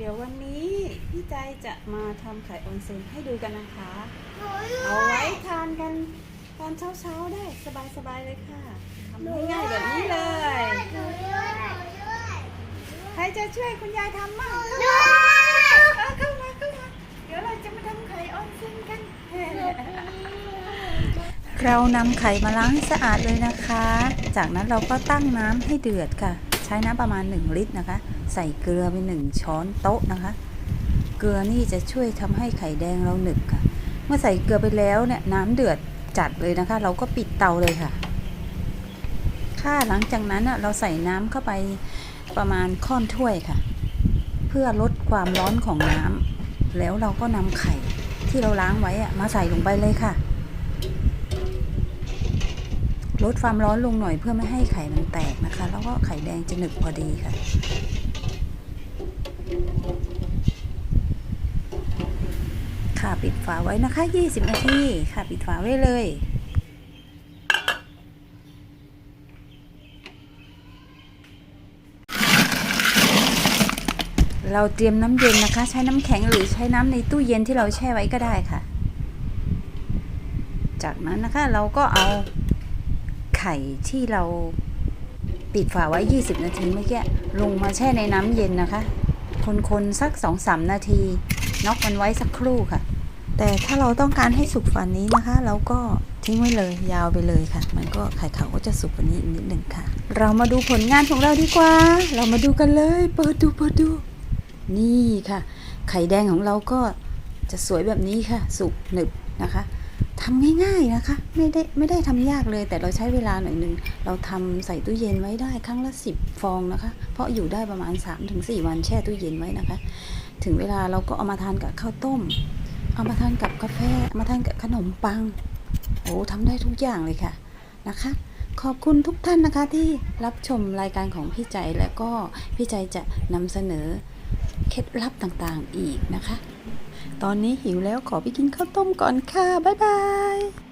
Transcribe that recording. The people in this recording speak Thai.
ดี๋ยววันนี้พี่ใจจะมาทำไข่ออนเซ็นให้ดูกันนะคะหนูด้เอาวไว้ยทานกันตอนเช้าๆได้สบายๆเลยค่ะทำง่ายๆแบบนี้เลยหนูด้วยหนูด้วยใครจะช่วยคุณยายทำมั่งด้วยเออเข้ามาเข้ามาเดี๋ยวเราจะมาทำไข่ออนเซ็นกัน เรานำไข่มาล้างให้สะอาดเลยนะคะ จากนั้นเราก็ตั้งน้ำให้เดือดค่ะ ใช้น้ำประมาณ 1 ลิตรนะคะ ใส่เกลือไป1ช้อนโต๊ะนะคะ เกลือนี่จะช่วยทำให้ไข่แดงเราหนึบค่ะ เมื่อใส่เกลือไปแล้วเนี่ยน้ำเดือดจัดเลยนะคะ เราก็ปิดเตาเลยค่ะ ค่ะหลังจากนั้นเราใส่น้ำเข้าไปประมาณค่อนถ้วยค่ะ เพื่อลดความร้อนของน้ำแล้วเราก็นำไข่ที่เราล้างไว้มาใส่ลงไปเลยค่ะ ลดความร้อนลงหน่อยเพื่อไม่ให้ไข่มันแตกนะคะ แล้วก็ไข่แดงจะหนึบพอดีค่ะ ค่ะปิดฝาไว้นะคะ 20 นาทีค่ะปิดฝาไว้เลยเราเตรียมน้ำเย็นนะคะ ใช้น้ำแข็งหรือใช้น้ำในตู้เย็นที่เราแช่ไว้ก็ได้ค่ะ จากนั้นนะคะเราก็เอา ข่ที่เราปิดฝาไว้ 20 นาทีเมื่อกี้ลงมาแช่ในน้ำเย็นนะคะ คนๆสัก 2-3 นาทีน็อกมันไว้สักครู่ค่ะ แต่ถ้าเราต้องการให้สุกฝันนี้นะคะเราก็ทิ้งไว้เลยยาวไปเลยค่ะ มันก็ไข่ขาวก็จะสุกกว่านี้อีกนิดหนึ่งค่ะ เรามาดูผลงานของเราดีกว่า เรามาดูกันเลย เปิดดูเปิดดู นี่ค่ะ ไข่แดงของเราก็จะสวยแบบนี้ค่ะ สุกหนึบนะคะ ทำง่ายๆนะคะ ไม่ได้ไม่ได้ทำยากเลย แต่เราใช้เวลาหน่อยหนึ่งเราทำใส่ตู้เย็นไว้ได้ครั้งละ 10 ฟองนะคะ เพราะอยู่ได้ประมาณ 3-4 วันแช่ตู้เย็นไว้นะคะ ถึงเวลาเราก็เอามาทานกับข้าวต้ม เอามาทานกับกาแฟเอามาทานกับขนมปังโอ้ทำได้ทุกอย่างเลยค่ะนะคะ ขอบคุณทุกท่านนะคะที่รับชมรายการของพี่ใจและก็พี่ใจจะนำเสนอเคล็ดลับต่างๆอีกนะคะ ตอนนี้หิวแล้วขอไปกินข้าวต้มก่อนค่ะ บ๊ายบาย